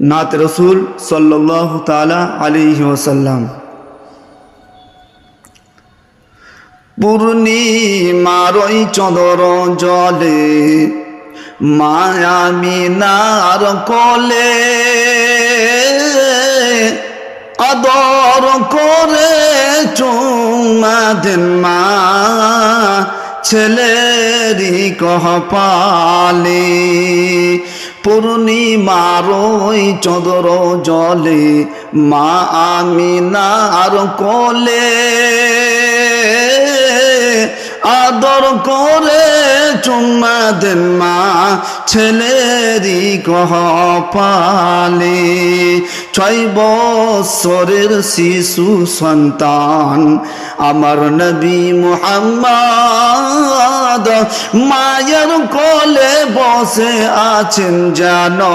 নাত রসুল সাল্লাহ তালা আলিহি ওসাল্লাম পূর্ণিমার ওই চদর জলে মায়ামিনার কলে, আদর করে চুমা দেন মা ছেলেরই কহ পালে পূর্ণিমার ওই চদর জলে, মা আমিনার কোলে। আদর করে চুম্মা দেন মা ছেলেরই কহ পালে ছয় বছরের শিশু সন্তান, আমার নবী মুহাম্মদ মায়ের কোলে বসে আছেন জানো